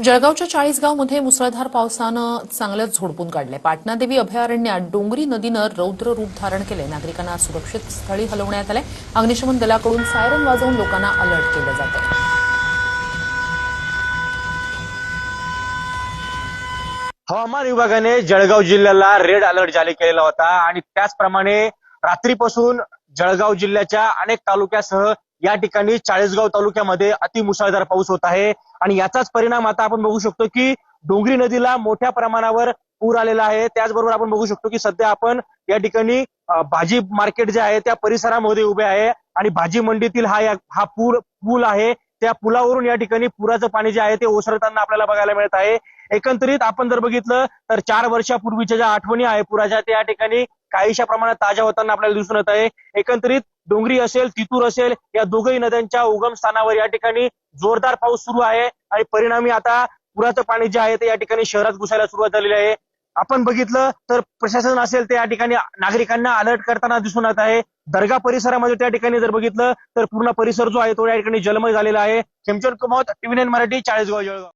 जळगावच्या चाळीसगावमध्ये मुसळधार पावसानं चांगलंच झोडपून काढले पाटणादेवी अभयारण्यात डोंगरी नदीनं रौद्र रूप धारण केले नागरिकांना सुरक्षित स्थळी हलवण्यात आले अग्निशमन दलाकडून सायरन वाजवून लोकांना अलर्ट केलं जात हवामान विभागाने जळगाव जिल्ह्याला रेड अलर्ट जारी केलेला होता आणि त्याचप्रमाणे रात्रीपासून जळगाव जिल्ह्याच्या अनेक तालुक्यासह या ठिकाणी चाळीसगाव तालुक्यामध्ये अतिमुसळधार पाऊस होत आहे. आणि याचाच परिणाम आता आपण बघू शकतो की डोंगरी नदीला मोठ्या प्रमाणावर पूर आलेला आहे. त्याचबरोबर आपण बघू शकतो की सध्या आपण या ठिकाणी भाजी मार्केट जे आहे त्या परिसरामध्ये उभे आहे. आणि भाजी मंडीतील हा या- हा पूर पूल आहे. त्या पुलावरून या ठिकाणी पुराचं पाणी जे आहे ते ओसरताना आपल्याला बघायला मिळत आहे. एकंदरीत आपण जर बघितलं तर चार वर्षापूर्वीच्या ज्या आठवणी आहे पुराच्या त्या ठिकाणी काहीशा प्रमाणात ताज्या होताना आपल्याला दिसून येत आहे. एकंदरीत डोंगरी असेल तितूर असेल या दोघही नद्यांच्या उगम स्थानावर या ठिकाणी जोरदार पाऊस सुरू आहे. आणि परिणामी आता पुराचं पाणी जे आहे ते या ठिकाणी शहरात घुसायला सुरुवात झालेली आहे. आपण बघितलं तर प्रशासन असेल त्या या ठिकाणी नागरिकांना अलर्ट करताना दिसून येत आहे. दर्गा परिसरामध्ये त्या ठिकाणी जर बघितलं तर पूर्ण परिसर जो आहे तो या ठिकाणी जलमय झालेला आहे. Khemchand Kumar TV nine Marathi Chalisgaon Jalgaon.